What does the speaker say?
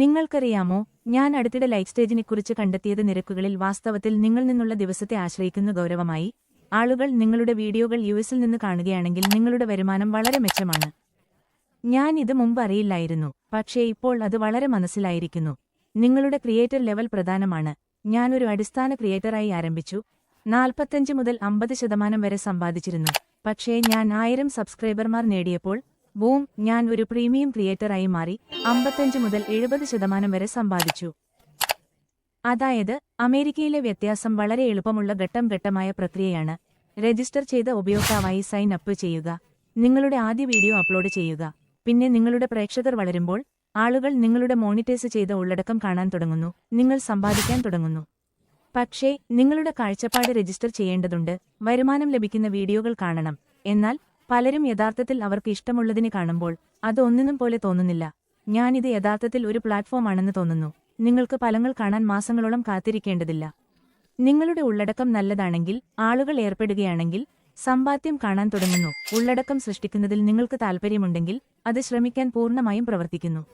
നിങ്ങൾക്കറിയാമോ ഞാൻ അടുത്തിടെ ലൈഫ് സ്റ്റേജിനെക്കുറിച്ച് കണ്ടെത്തിയത് നിരക്കുകളിൽ വാസ്തവത്തിൽ നിങ്ങൾ നിന്നുള്ള ദിവസത്തെ ആശ്രയിക്കുന്ന ഗൗരവമായി. ആളുകൾ നിങ്ങളുടെ വീഡിയോകൾ യു എസിൽ നിന്ന് കാണുകയാണെങ്കിൽ നിങ്ങളുടെ വരുമാനം വളരെ മെച്ചമാണ്. ഞാൻ ഇത് മുമ്പ് അറിയില്ലായിരുന്നു പക്ഷേ ഇപ്പോൾ അത് വളരെ മനസ്സിലായിരിക്കുന്നു. നിങ്ങളുടെ ക്രിയേറ്റർ ലെവൽ പ്രധാനമാണ്. ഞാനൊരു അടിസ്ഥാന ക്രിയേറ്ററായി ആരംഭിച്ചു. നാൽപ്പത്തഞ്ച് മുതൽ അമ്പത് ശതമാനം വരെ സമ്പാദിച്ചിരുന്നു. പക്ഷേ ഞാൻ ആയിരം സബ്സ്ക്രൈബർമാർ നേടിയപ്പോൾ ബൂം ഞാൻ ഒരു പ്രീമിയം ക്രിയേറ്ററായി മാറി അമ്പത്തഞ്ച് മുതൽ എഴുപത് ശതമാനം വരെ സമ്പാദിച്ചു. അതായത് അമേരിക്കയിലെ വ്യത്യാസം വളരെ എളുപ്പമുള്ള ഘട്ടം ഘട്ടമായ പ്രക്രിയയാണ്. രജിസ്റ്റർ ചെയ്ത ഉപയോക്താവായി സൈൻ അപ്പ് ചെയ്യുക. നിങ്ങളുടെ ആദ്യ വീഡിയോ അപ്ലോഡ് ചെയ്യുക. പിന്നെ നിങ്ങളുടെ പ്രേക്ഷകർ വളരുമ്പോൾ ആളുകൾ നിങ്ങളുടെ മോണിറ്റൈസ് ചെയ്ത ഉള്ളടക്കം കാണാൻ തുടങ്ങുന്നു. നിങ്ങൾ സമ്പാദിക്കാൻ തുടങ്ങുന്നു. പക്ഷേ നിങ്ങളുടെ കാഴ്ചപ്പാട് രജിസ്റ്റർ ചെയ്യേണ്ടതുണ്ട്. വരുമാനം ലഭിക്കുന്ന വീഡിയോകൾ കാണണം. എന്നാൽ പലരും യഥാർത്ഥത്തിൽ അവർക്ക് ഇഷ്ടമുള്ളതിനെ കാണുമ്പോൾ അത് ഒന്നിനും പോലെ തോന്നുന്നില്ല. ഞാനിത് യഥാർത്ഥത്തിൽ ഒരു പ്ലാറ്റ്ഫോമാണെന്ന് തോന്നുന്നു. നിങ്ങൾക്ക് ഫലങ്ങൾ കാണാൻ മാസങ്ങളോളം കാത്തിരിക്കേണ്ടതില്ല. നിങ്ങളുടെ ഉള്ളടക്കം നല്ലതാണെങ്കിൽ ആളുകൾ ഏർപ്പെടുകയാണെങ്കിൽ സമ്പാദ്യം കാണാൻ തുടങ്ങുന്നു. ഉള്ളടക്കം സൃഷ്ടിക്കുന്നതിൽ നിങ്ങൾക്ക് താൽപ്പര്യമുണ്ടെങ്കിൽ അത് ശ്രമിക്കാൻ പൂർണമായും പ്രവർത്തിക്കുന്നു.